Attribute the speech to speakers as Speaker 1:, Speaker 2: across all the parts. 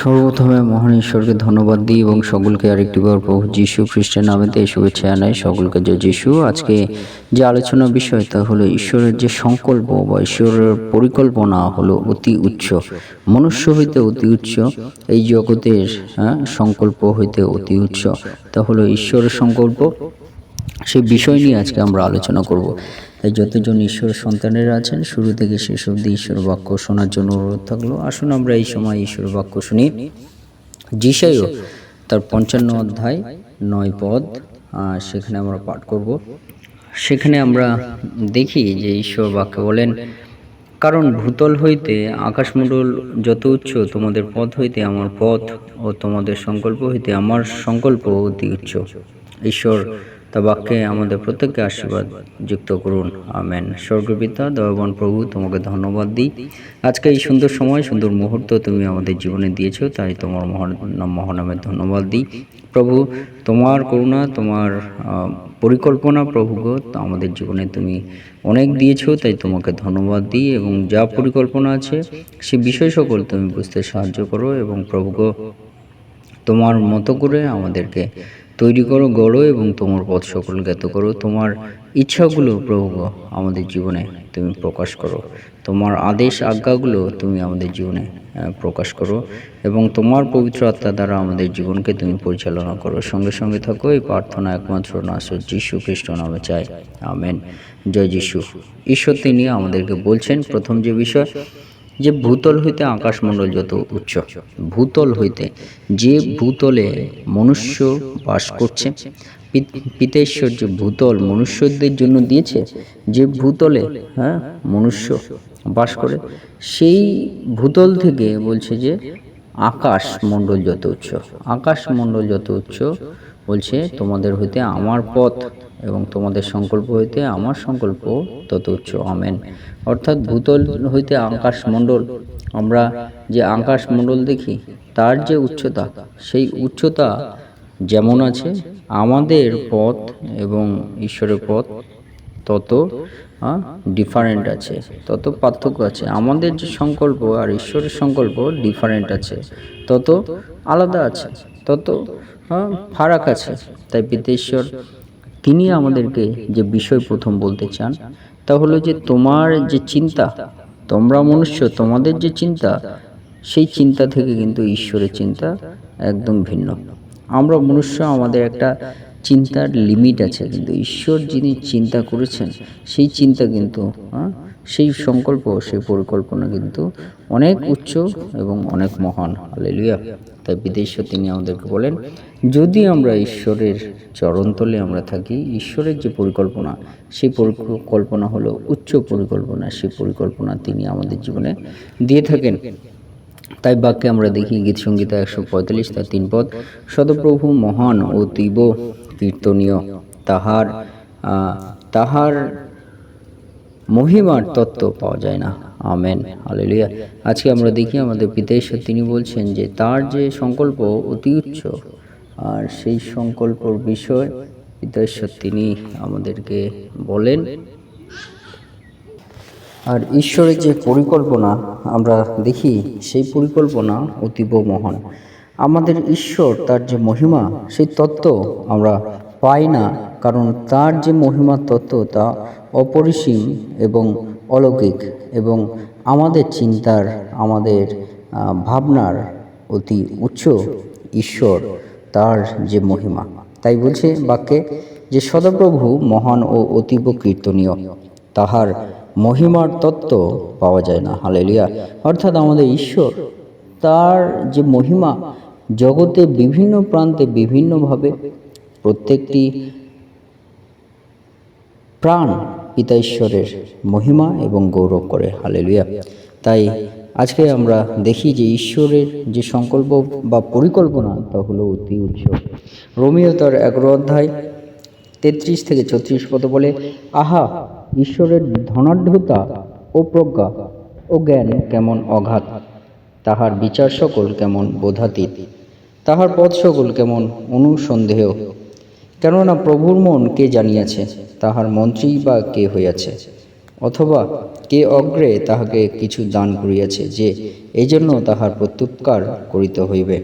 Speaker 1: সর্বপ্রথমে মহান ঈশ্বরকে ধন্যবাদ দিই এবং সকলকে আরেকটিবার প্রভু যিশু খ্রিস্টের নামেতে শুভেচ্ছা জানাই। সকলকে যে যিশু। আজকে যে আলোচনা বিষয় তা হলো ঈশ্বরের যে সংকল্প বা ঈশ্বরের পরিকল্পনা হলো অতি উচ্চ। মনুষ্য হইতে অতি উচ্চ এই জগতের হ্যাঁ, সংকল্প হইতে অতি উচ্চ। তা হলো ঈশ্বরের সংকল্প সেই বিষয় নিয়ে আজকে আমরা আলোচনা করব। তাই যতজন ঈশ্বর সন্তানেরা আছেন, শুরু থেকে শেষ অবধি ঈশ্বর বাক্য শোনার জন্য অনুরোধ থাকল। আসুন আমরা এই সময় ঈশ্বর বাক্য শুনি। যিশাইও তার পঞ্চান্ন অধ্যায় নয় পদ সেখানে আমরা পাঠ করব। সেখানে আমরা দেখি যে ঈশ্বর বাক্য বলেন, কারণ ভূতল হইতে আকাশমণ্ডল যত উচ্চ, তোমাদের পথ হইতে আমার পথ ও তোমাদের সংকল্প হইতে আমার সংকল্প অতি উচ্চ। ঈশ্বর তা বাক্যে আমাদের প্রত্যেককে আশীর্বাদ যুক্ত করুন। আমেন। স্বর্গপিতা, দয়াবান প্রভু, তোমাকে ধন্যবাদ দিই। আজকে এই সুন্দর সময়, সুন্দর মুহূর্ত তুমি আমাদের জীবনে দিয়েছ, তাই তোমার মহান মহানামের ধন্যবাদ দিই। প্রভু, তোমার করুণা, তোমার পরিকল্পনা প্রভুগ আমাদের জীবনে তুমি অনেক দিয়েছ, তাই তোমাকে ধন্যবাদ দিই এবং যা পরিকল্পনা আছে, সে বিষয় সকল তুমি বুঝতে সাহায্য করো এবং প্রভুগ তোমার মতো করে আমাদেরকে তৈরি করো, গড়ো এবং তোমার পথ সকল জ্ঞাত করো। তোমার ইচ্ছাগুলো প্রভু, আমাদের জীবনে তুমি প্রকাশ করো। তোমার আদেশ, আজ্ঞাগুলো তুমি আমাদের জীবনে প্রকাশ করো এবং তোমার পবিত্র আত্মা দ্বারা আমাদের জীবনকে তুমি পরিচালনা করো। সঙ্গে সঙ্গে থাকো, এই প্রার্থনা একমাত্র নাসর যিশু খ্রিস্ট নামে চাই। আমেন। জয় যিশু। ঈশ্বর তিনি আমাদেরকে বলছেন, প্রথম যে বিষয় যে ভূতল হইতে আকাশমণ্ডল যত উচ্চ, ভূতল হইতে যে ভূতলে মনুষ্য বাস করছে পিতেশ্বর যে ভূতল মনুষ্যদের জন্য দিয়েছে, যে ভূতলে হ্যাঁ মনুষ্য বাস করে, সেই ভূতল থেকে বলছে যে আকাশ মণ্ডল যত উচ্চ আকাশ মণ্ডল যত উচ্চ বলছে তোমাদের হইতে আমার পথ এবং তোমাদের সংকল্প হইতে আমার সংকল্প তত উচ্চ আমেন। অর্থাৎ ভূতল হইতে আকাশ মণ্ডল। আমরা যে আকাশ মণ্ডল দেখি, তার যে উচ্চতা, সেই উচ্চতা যেমন আছে, আমাদের পথ এবং ঈশ্বরের পথ তত ডিফারেন্ট আছে, তত পার্থক্য আছে। আমাদের যে সংকল্প আর ঈশ্বরের সংকল্প ডিফারেন্ট আছে, তত আলাদা আছে, তত ফারাক আছে। তাই পিতেশ্বর তিনি আমাদেরকে যে বিষয় প্রথম বলতে চান তা হলো যে তোমার যে চিন্তা তোমরা মনুষ্য তোমাদের যে চিন্তা সেই চিন্তা থেকে কিন্তু ঈশ্বরের চিন্তা একদম ভিন্ন। আমরা মনুষ্য আমাদের একটা চিন্তার লিমিট আছে কিন্তু ঈশ্বর যিনি চিন্তা করেছেন সেই চিন্তা কিন্তু হ্যাঁ, সেই সংকল্প সেই পরিকল্পনা কিন্তু অনেক উচ্চ এবং অনেক মহান। হালেলুয়া তাই বিদেশ্বর তিনি আমাদেরকে বলেন, যদি আমরা ঈশ্বরের চরণতলে আমরা থাকি, ঈশ্বরের যে পরিকল্পনা, সেই পরিকল্পনা হলো উচ্চ পরিকল্পনা, সেই পরিকল্পনা তিনি আমাদের জীবনে দিয়ে থাকেন। তাই বাক্যে আমরা দেখি গীত সঙ্গীতা একশো পঁয়তাল্লিশ, তার তিন পদ, সদপ্রভু মহান ও তীব কীর্তনীয়, তাহার তাহার মহিমার তত্ত্ব পাওয়া যায় না। Amen, hallelujah. আজকে আমরা দেখি আমাদের পিতেশ্বর তিনি বলছেন যে তার যে সংকল্প অতি উচ্চ, আর সেই সংকল্পর বিষয় পিতেশ্বর তিনি আমাদেরকে বলেন। আর ঈশ্বরের যে পরিকল্পনা, আমরা দেখি সেই পরিকল্পনা অতীব মহান। আমাদের ঈশ্বর তার যে মহিমা, সেই তত্ত্ব আমরা পাই না, কারণ তার যে মহিমার তত্ত্ব, তা অপরিসীম এবং অলৌকিক এবং আমাদের চিন্তার, আমাদের ভাবনার অতি উচ্চ ঈশ্বর, তার যে মহিমা। তাই বলছে বাক্যে যে সদাপ্রভু মহান ও অতীব কীর্তনীয়, তাহার মহিমার তত্ত্ব পাওয়া যায় না। হালেলিয়া। অর্থাৎ আমাদের ঈশ্বর, তার যে মহিমা, জগতে বিভিন্ন প্রান্তে বিভিন্নভাবে প্রত্যেকটি প্রাণ পিতা ঈশ্বরের মহিমা এবং গৌরব করে। হালেলুয়া। তাই আজকে আমরা দেখি যে ঈশ্বরের যে সংকল্প বা পরিকল্পনা তা হলো অতি উচ্চ। রোমিও তার এগারো অধ্যায় তেত্রিশ থেকে ছত্রিশ পদ বলে, আহা, ঈশ্বরের ধনাঢ্যতা ও প্রজ্ঞা ও জ্ঞান কেমন অঘাত? তাহার বিচার সকল কেমন বোধাতীত? তাহার পথ সকল কেমন অনুসন্দেহ? কেননা প্রভুর মন কে জানিয়াছে, তাহার মন্ত্রী বা কে হইয়াছে? অথবা কে অগ্রে তাহাকে কিছু দান করিয়াছে যে এই জন্য তাহার প্রত্যুপকার করিতে হইবে?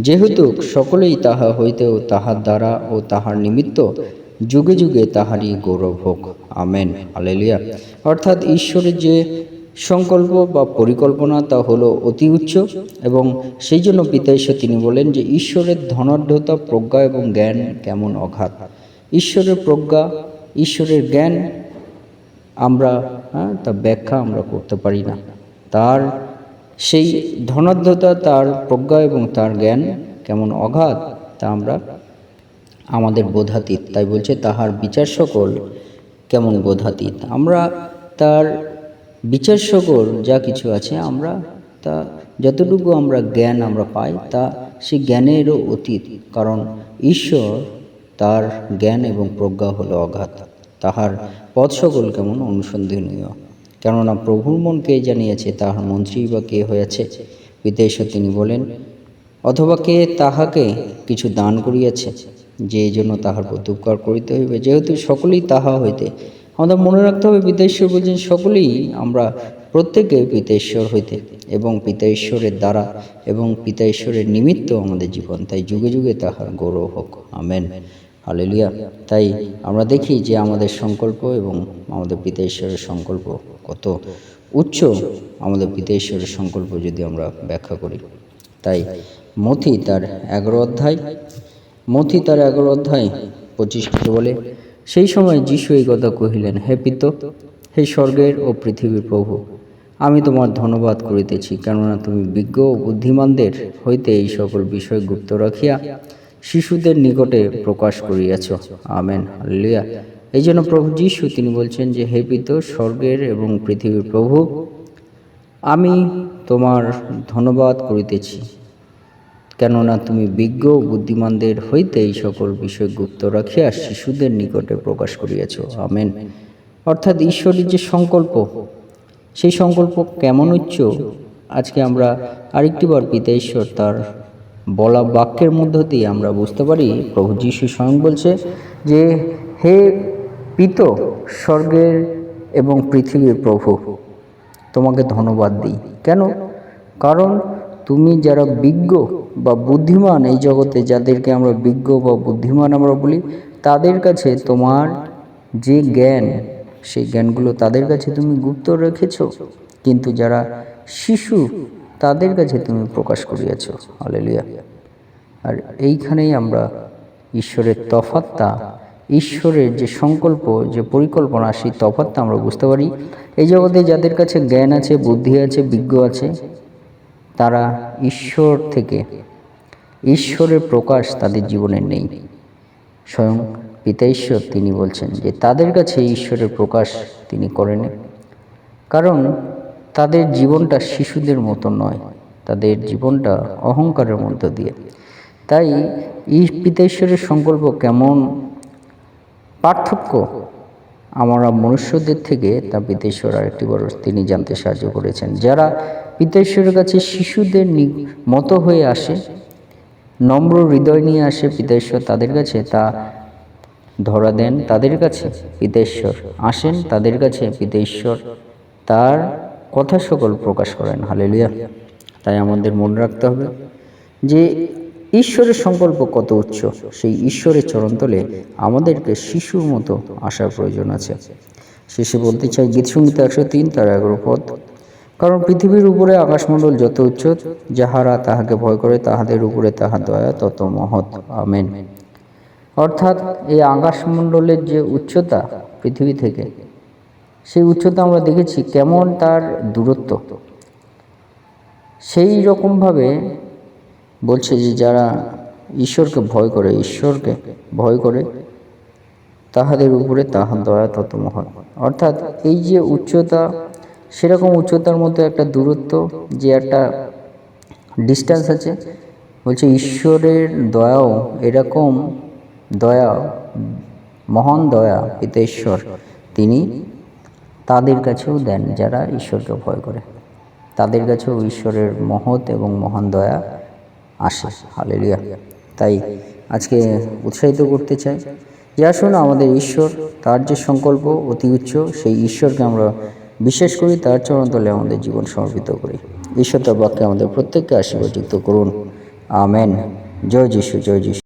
Speaker 1: যেহেতু সকলেই তাহা হইতেও তাহার দ্বারা ও তাহার নিমিত্ত, যুগে যুগে তাহারই গৌরব হোক। আমেন। আলেলিয়া অর্থাৎ ঈশ্বরের যে সংকল্প বা পরিকল্পনা তা হলো অতি উচ্চ এবং সেই জন্য পিতা ঈশ্বর তিনি বলেন যে ঈশ্বরের ধনাঢ্যতা, প্রজ্ঞা এবং জ্ঞান কেমন অঘাত? ঈশ্বরের প্রজ্ঞা, ঈশ্বরের জ্ঞান আমরা হ্যাঁ তা ব্যাখ্যা আমরা করতে পারি না। তার সেই ধনাঢ্যতা, তার প্রজ্ঞা এবং তার জ্ঞান কেমন অগাধ তা আমরা আমাদের বোধাতীত। তাই বলছে তাহার বিচার সকল কেমন বোধাতীত? আমরা তার বিচার সকল যা কিছু আছে আমরা তা, যতটুকু আমরা জ্ঞান আমরা পাই তা সেই জ্ঞানেরও অতীত, কারণ ঈশ্বর তার জ্ঞান এবং প্রজ্ঞা হলো অগাধ তাহার পথ সকল কেমন অনুসন্ধানীয়। কেননা প্রভুর মন কে জানিয়েছে, তাহার মন্ত্রী বা কে হয়েছে বিদেশে তিনি বলেন, অথবা কে তাহাকে কিছু দান করিয়াছে, যে জন্য তাহার প্রত্যুপকার করিতে হইবে? যেহেতু সকলেই তাহা হইতে আমাদের মনে রাখতে হবে পিতাঈশ্বর বলছেন, সকলেই আমরা প্রত্যেকে পিতা ঈশ্বর হইতে এবং পিতা ঈশ্বরের দ্বারা এবং পিতা ঈশ্বরের নিমিত্ত আমাদের জীবন। তাই যুগে যুগে তাহার গৌরব হোক। আমেন। হালেলুয়া। তাই আমরা দেখি যে আমাদের সংকল্প এবং আমাদের পিতা ঈশ্বরের সংকল্প কত উচ্চ। আমাদের পিতা ঈশ্বরের সংকল্প যদি আমরা ব্যাখ্যা করি। তাই মথি তার এগারো অধ্যায় মথি তার এগারো অধ্যায় পঁচিশ বলে সেই সময় যিশু এই কথা কহিলেন, হে পিত হে স্বর্গের ও পৃথিবীর প্রভু, আমি তোমার ধন্যবাদ করিতেছি, কেননা তুমি বিজ্ঞ ও বুদ্ধিমানদের হইতে এই সকল বিষয় গুপ্ত রাখিয়া শিশুদের নিকটে প্রকাশ করিয়াছ। আমেন হাল্লিয়া এই জন্য প্রভু যিশু, তিনি বলছেন যে, হে পিত স্বর্গের এবং পৃথিবীর প্রভু, আমি তোমার ধন্যবাদ করিতেছি। কেননা তুমি বিজ্ঞ ও বুদ্ধিমানদের হইতে এই সকল বিষয় গুপ্ত রাখিয়া শিশুদের নিকটে প্রকাশ করিয়াছ। আমেন। অর্থাৎ ঈশ্বরের যে সংকল্প, সেই সংকল্প কেমন উচ্চ? আজকে আমরা আরেকটিবার পিতা ঈশ্বর তার বলা বাক্যের মধ্য দিয়ে আমরা বুঝতে পারি। প্রভু যিশু স্বয়ং বলছে যে, হে পিত, স্বর্গের এবং পৃথিবীর প্রভু, তোমাকে ধন্যবাদ দিই। কেন? কারণ তুমি যারা বিজ্ঞ বা বুদ্ধিমান এই জগতে, যাদেরকে আমরা বিজ্ঞ বা বুদ্ধিমান আমরা বলি, তাদের কাছে তোমার যে জ্ঞান, সেই জ্ঞানগুলো তাদের কাছে তুমি গুপ্ত রেখেছ। কিন্তু যারা শিশু, তাদের কাছে তুমি প্রকাশ করিয়াছ। হালেলুয়া আর এইখানেই আমরা ঈশ্বরের তফাতটা ঈশ্বরের যে সংকল্প, যে পরিকল্পনা, সেই তফাতটা আমরা বুঝতে পারি। এই জগতে যাদের কাছে জ্ঞান আছে, বুদ্ধি আছে, বিজ্ঞ আছে তারা ঈশ্বর থেকে, ঈশ্বরের প্রকাশ তাদের জীবনে নেই। স্বয়ং পিতা ঈশ্বর তিনি বলছেন যে তাদের কাছে ঈশ্বরের প্রকাশ তিনি করেন কারণ তাদের জীবনটা শিশুদের মতো নয়, তাদের জীবনটা অহংকারের মধ্য দিয়ে। তাই পিতা ঈশ্বরের সংকল্প কেমন পার্থক্য আমরা মনুষ্যদের থেকে তা পিতেশ্বর আরেকটি বড় তিনি জানতে সাহায্য করেছেন। যারা পিতেশ্বরের কাছে শিশুদের মতো হয়ে আসে। নম্র হৃদয় নিয়ে আসে পিতেশ্বর তাদের কাছে। তা ধরা দেন তাদের কাছে পিতেশ্বর। আসেন তাদের কাছে পিতেশ্বর। তার কথা সকল প্রকাশ করেন। হালেলুয়া। তাই আমাদের মনে রাখতে হবে যে ঈশ্বরের সংকল্প কত উচ্চ। সেই ঈশ্বরের চরণতলে আমাদেরকে শিশুর মতো আসার প্রয়োজন আছে। শেষে বলতে চাই গীতসঙ্গীত একশো তিন, তার এগারো পদ। কারণ পৃথিবীর উপরে আকাশমণ্ডল যত উচ্চ, যাহারা তাহাকে ভয় করে, তাহাদের উপরে তাহার দয়া তত মহৎ। আমেন। অর্থাৎ এই আকাশমণ্ডলের যে উচ্চতা পৃথিবী থেকে, সেই উচ্চতা আমরা দেখেছি কেমন তার দূরত্ব। সেই রকমভাবে বলছে যে যারা ঈশ্বরকে ভয় করে, ঈশ্বরকে ভয় করে, তাহাদের উপরে তাহার দয়া তত মহৎ। অর্থাৎ এই যে উচ্চতা সেরকম উচ্চতার মধ্যে একটা দূরত্ব যে একটা ডিস্টেন্স আছে। বলছে, ঈশ্বরের দয়াও এরকম দয়া, মহান দয়া ঈশ্বর, তিনি তাদের কাছেও দেন যারা ঈশ্বরকে ভয় করে। তাদের কাছেও ঈশ্বরের মহৎ এবং মহান দয়া আসে। হালেলিয়া। তাই আজকে উৎসাহিত করতে চাই যে আসুন আমাদের ঈশ্বর, তার যে সংকল্প অতি উচ্চ, সেই ঈশ্বরকে আমরা বিশ্বাস করি তার চরণতলে আমাদের জীবন সমর্পিত করি। ঈশ্বর তার বাক্যে আমাদের প্রত্যেককে আশীর্বাদিত করুন। আমেন। জয় যিশু জয় যিশু।